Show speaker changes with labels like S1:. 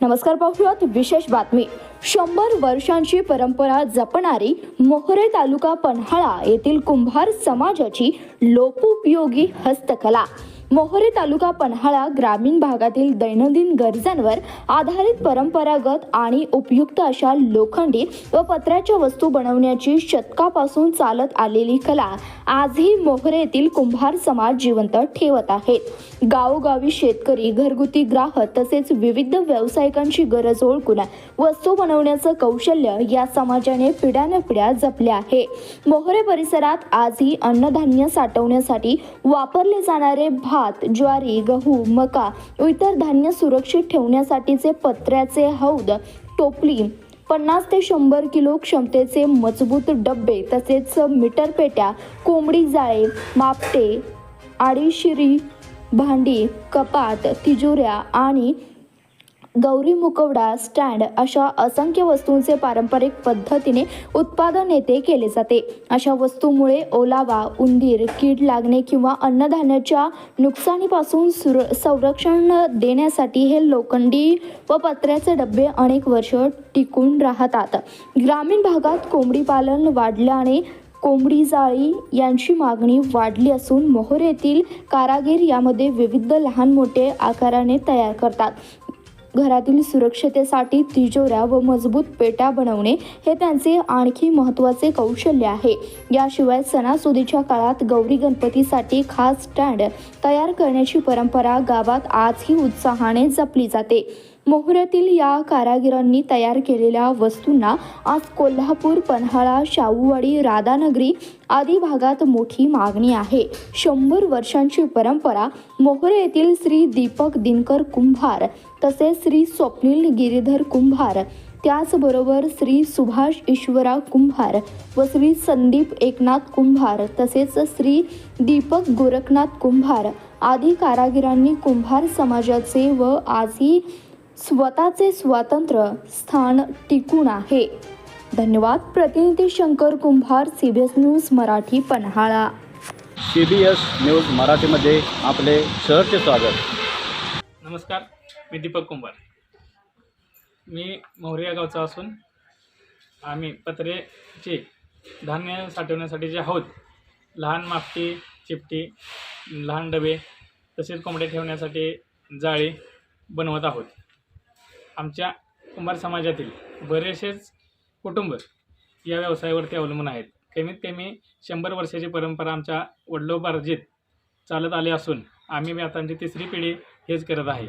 S1: नमस्कार पाहूयात विशेष बातमी. शंभर वर्षांची परंपरा जपणारी मोहरे तालुका पन्हाळा येथील कुंभार समाजाची लोकोपयोगी हस्तकला. मोहरे तालुका पन्हाळा ग्रामीण भागातील दैनंदिन गरजांवर आधारित परंपरागत आणि उपयुक्त अशा लोखंडी व पत्र्याच्या वस्तू बनवण्याची शतकापासून चालत आलेली कला आजही मोहरे येथील कुंभार समाज जिवंत ठेवत आहेत. गावोगावी शेतकरी घरगुती ग्राहक तसेच विविध व्यावसायिकांची गरज ओळखून वस्तू बनवण्याचं कौशल्य या समाजाने पिढ्यानपिढ्या जपले आहे. मोहरे परिसरात आजही अन्नधान्य साठवण्यासाठी वापरले जाणारे भात ज्वारी गहू मका इतर धान्य सुरक्षित ठेवण्यासाठीचे पत्र्याचे हौद टोपली पन्नास ते शंभर किलो क्षमतेचे मजबूत डब्बे तसेच मीटर पेट्या कोंबडी जाळे मापटे आडीशिरी भांडी कपाट तिजोऱ्या आणि गौरी मुकवडा स्टँड अशा असंख्य वस्तूंचे पारंपरिक पद्धतीने उत्पादन येथे केले जाते. अशा वस्तूमुळे ओलावा उंदीर कीड लागणे किंवा अन्नधान्याच्या नुकसानीपासून सुर संरक्षण देण्यासाठी हे लोखंडी व पत्र्याचे डबे अनेक वर्ष टिकून राहतात. ग्रामीण भागात कोंबडी पालन वाढल्याने कोंबडी जाळी यांची मागणी वाढली असून मोहोर येथील कारागीर यामध्ये विविध लहान मोठे आकाराने तयार करतात. घरातील सुरक्षतेसाठी तिजोऱ्या व मजबूत पेट्या बनवणे हे त्यांचे आणखी महत्त्वाचे कौशल्य आहे. याशिवाय सणासुदीच्या काळात गौरी गणपतीसाठी खास स्टँड तयार करण्याची परंपरा गावात आजही उत्साहाने जपली जाते. मोहऱ्यातील या कारागिरांनी तयार केलेल्या वस्तूंना आज कोल्हापूर पन्हाळा शाहूवाडी राधानगरी आदी भागात मोठी मागणी आहे. शंभर वर्षांची परंपरा मोहरे येथील श्री दीपक दिनकर कुंभार तसेच श्री स्वप्नील गिरीधर कुंभार त्याचबरोबर श्री सुभाष ईश्वरा कुंभार व श्री संदीप एकनाथ कुंभार तसेच श्री दीपक गोरखनाथ कुंभार आदी कारागिरांनी कुंभार समाजाचे व आजही स्वतःचे स्वातंत्र्य स्थान टिकून आहे. धन्यवाद प्रतिनिधी Shankar Kumbhar CBS news Marathi Panhala.
S2: C B S news मराठीमध्ये आपले सहर्ष स्वागत.
S3: नमस्कार मी दीपक कुंभार. मी मोहरी या गावचा असून आम्ही पत्रेचे धान्य साठवण्यासाठीचे हौद लहान मापटी चिपटी लहान डबे तसेच कोंबडे ठेवण्यासाठी जाळी बनवत आहोत. आमच्या कुंभार समाजातील बरेचसेच कुटुंब या व्यवसायावरती अवलंबून आहेत. कमीत कमी शंभर वर्षाची परंपरा आमच्या वडिलोपार्जित चालत आली असून आम्ही आता आमची तिसरी पिढी हेच करत आहे.